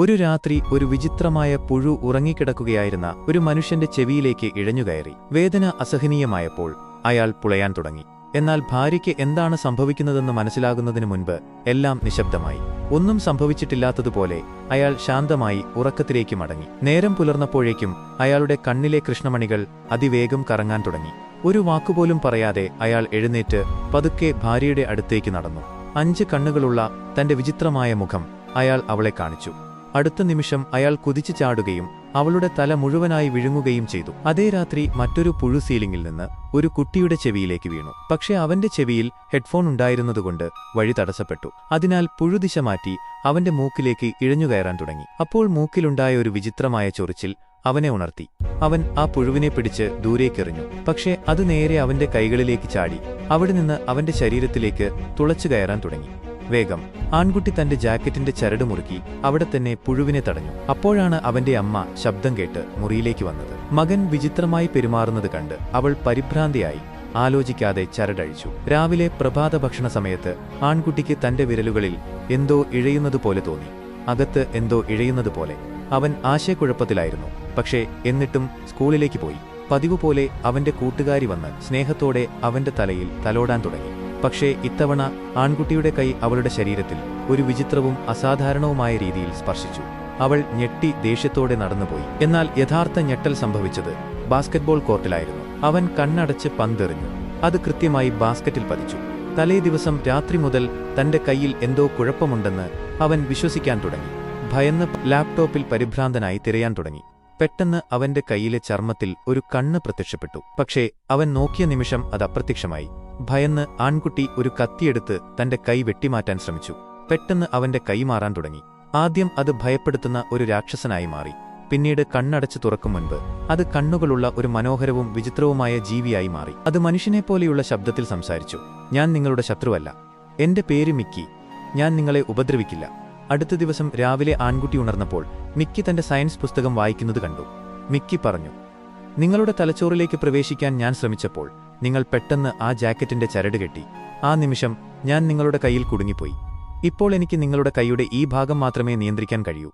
ഒരു രാത്രി ഒരു വിചിത്രമായ പുഴു ഉറങ്ങിക്കിടക്കുകയായിരുന്ന ഒരു മനുഷ്യന്റെ ചെവിയിലേക്ക് ഇഴഞ്ഞുകയറി. വേദന അസഹനീയമായപ്പോൾ അയാൾ പുളയാൻ തുടങ്ങി. എന്നാൽ ഭാര്യയ്ക്ക് എന്താണ് സംഭവിക്കുന്നതെന്ന് മനസ്സിലാകുന്നതിനു മുൻപ് എല്ലാം നിശബ്ദമായി. ഒന്നും സംഭവിച്ചിട്ടില്ലാത്തതുപോലെ അയാൾ ശാന്തമായി ഉറക്കത്തിലേക്ക് മടങ്ങി. നേരം പുലർന്നപ്പോഴേക്കും അയാളുടെ കണ്ണിലെ കൃഷ്ണമണികൾ അതിവേഗം കറങ്ങാൻ തുടങ്ങി. ഒരു വാക്കുപോലും പറയാതെ അയാൾ എഴുന്നേറ്റ് പതുക്കെ ഭാര്യയുടെ അടുത്തേക്ക് നടന്നു. അഞ്ച് കണ്ണുകളുള്ള തന്റെ വിചിത്രമായ മുഖം അയാൾ അവളെ കാണിച്ചു. അടുത്ത നിമിഷം അയാൾ കുതിച്ചു ചാടുകയും അവളുടെ തല മുഴുവനായി വിഴുങ്ങുകയും ചെയ്തു. അതേ രാത്രി മറ്റൊരു പുഴു സീലിംഗിൽ നിന്ന് ഒരു കുട്ടിയുടെ ചെവിയിലേക്ക് വീണു. പക്ഷേ അവന്റെ ചെവിയിൽ ഹെഡ്ഫോൺ ഉണ്ടായിരുന്നതുകൊണ്ട് വഴി തടസ്സപ്പെട്ടു. അതിനാൽ പുഴുദിശ മാറ്റി അവന്റെ മൂക്കിലേക്ക് ഇഴഞ്ഞുകയറാൻ തുടങ്ങി. അപ്പോൾ മൂക്കിലുണ്ടായ ഒരു വിചിത്രമായ ചൊറിച്ചിൽ അവനെ ഉണർത്തി. അവൻ ആ പുഴുവിനെ പിടിച്ച് ദൂരേക്കെറിഞ്ഞു. പക്ഷേ അത് നേരെ അവന്റെ കൈകളിലേക്ക് ചാടി. അവിടെ നിന്ന് അവന്റെ ശരീരത്തിലേക്ക് തുളച്ചു കയറാൻ തുടങ്ങി. വേഗം. ആൺകുട്ടി തന്റെ ജാക്കറ്റിന്റെ ചരട് മുറുക്കി അവിടെ തന്നെ പുഴുവിനെ തടഞ്ഞു. അപ്പോഴാണ് അവന്റെ അമ്മ ശബ്ദം കേട്ട് മുറിയിലേക്ക് വന്നത്. മകൻ വിചിത്രമായി പെരുമാറുന്നത് കണ്ട് അവൾ പരിഭ്രാന്തിയായി ആലോചിക്കാതെ ചരടഴിച്ചു. രാവിലെ പ്രഭാത ഭക്ഷണ സമയത്ത് ആൺകുട്ടിക്ക് തന്റെ വിരലുകളിൽ എന്തോ ഇഴയുന്നതുപോലെ തോന്നി. അകത്ത് എന്തോ ഇഴയുന്നത് പോലെ. അവൻ ആശയക്കുഴപ്പത്തിലായിരുന്നു. പക്ഷേ എന്നിട്ടും സ്കൂളിലേക്ക് പോയി. പതിവുപോലെ അവന്റെ കൂട്ടുകാരി വന്ന് സ്നേഹത്തോടെ അവന്റെ തലയിൽ തലോടാൻ തുടങ്ങി. പക്ഷേ ഇത്തവണ ആൺകുട്ടിയുടെ കൈ അവളുടെ ശരീരത്തിൽ ഒരു വിചിത്രവും അസാധാരണവുമായ രീതിയിൽ സ്പർശിച്ചു. അവൾ ഞെട്ടി ദേഷ്യത്തോടെ നടന്നുപോയി. എന്നാൽ യഥാർത്ഥ ഞെട്ടൽ സംഭവിച്ചത് ബാസ്കറ്റ്ബോൾ കോർട്ടിലായിരുന്നു. അവൻ കണ്ണടച്ച് പന്തെറിഞ്ഞു. അത് കൃത്യമായി ബാസ്ക്കറ്റിൽ പതിച്ചു. തലേ ദിവസം രാത്രി മുതൽ തന്റെ കയ്യിൽ എന്തോ കുഴപ്പമുണ്ടെന്ന് അവൻ വിശ്വസിക്കാൻ തുടങ്ങി. ഭയന്ന് ലാപ്ടോപ്പിൽ പരിഭ്രാന്തനായി തിരയാൻ തുടങ്ങി. പെട്ടെന്ന് അവന്റെ കയ്യിലെ ചർമ്മത്തിൽ ഒരു കണ്ണ് പ്രത്യക്ഷപ്പെട്ടു. പക്ഷേ അവൻ നോക്കിയ നിമിഷം അത് അപ്രത്യക്ഷമായി. ഭയന്ന് ആൺകുട്ടി ഒരു കത്തിയെടുത്ത് തന്റെ കൈ വെട്ടിമാറ്റാൻ ശ്രമിച്ചു. പെട്ടെന്ന് അവന്റെ കൈ മാറാൻ തുടങ്ങി. ആദ്യം അത് ഭയപ്പെടുത്തുന്ന ഒരു രാക്ഷസനായി മാറി. പിന്നീട് കണ്ണടച്ചു തുറക്കും മുൻപ് അത് കണ്ണുകളുള്ള ഒരു മനോഹരവും വിചിത്രവുമായ ജീവിയായി മാറി. അത് മനുഷ്യനെപ്പോലെയുള്ള ശബ്ദത്തിൽ സംസാരിച്ചു. ഞാൻ നിങ്ങളുടെ ശത്രുവല്ല. എന്റെ പേര് മിക്കി. ഞാൻ നിങ്ങളെ ഉപദ്രവിക്കില്ല. അടുത്ത ദിവസം രാവിലെ ആൺകുട്ടി ഉണർന്നപ്പോൾ മിക്കി തന്റെ സയൻസ് പുസ്തകം വായിക്കുന്നത് കണ്ടു. മിക്കി പറഞ്ഞു നിങ്ങളുടെ തലച്ചോറിലേക്ക് പ്രവേശിക്കാൻ ഞാൻ ശ്രമിച്ചപ്പോൾ നിങ്ങൾ പെട്ടെന്ന് ആ ജാക്കറ്റിന്റെ ചരട് കെട്ടി. ആ നിമിഷം ഞാൻ നിങ്ങളുടെ കയ്യിൽ കുടുങ്ങിപ്പോയി. ഇപ്പോൾ എനിക്ക് നിങ്ങളുടെ കൈയുടെ ഈ ഭാഗം മാത്രമേ നിയന്ത്രിക്കാൻ കഴിയൂ.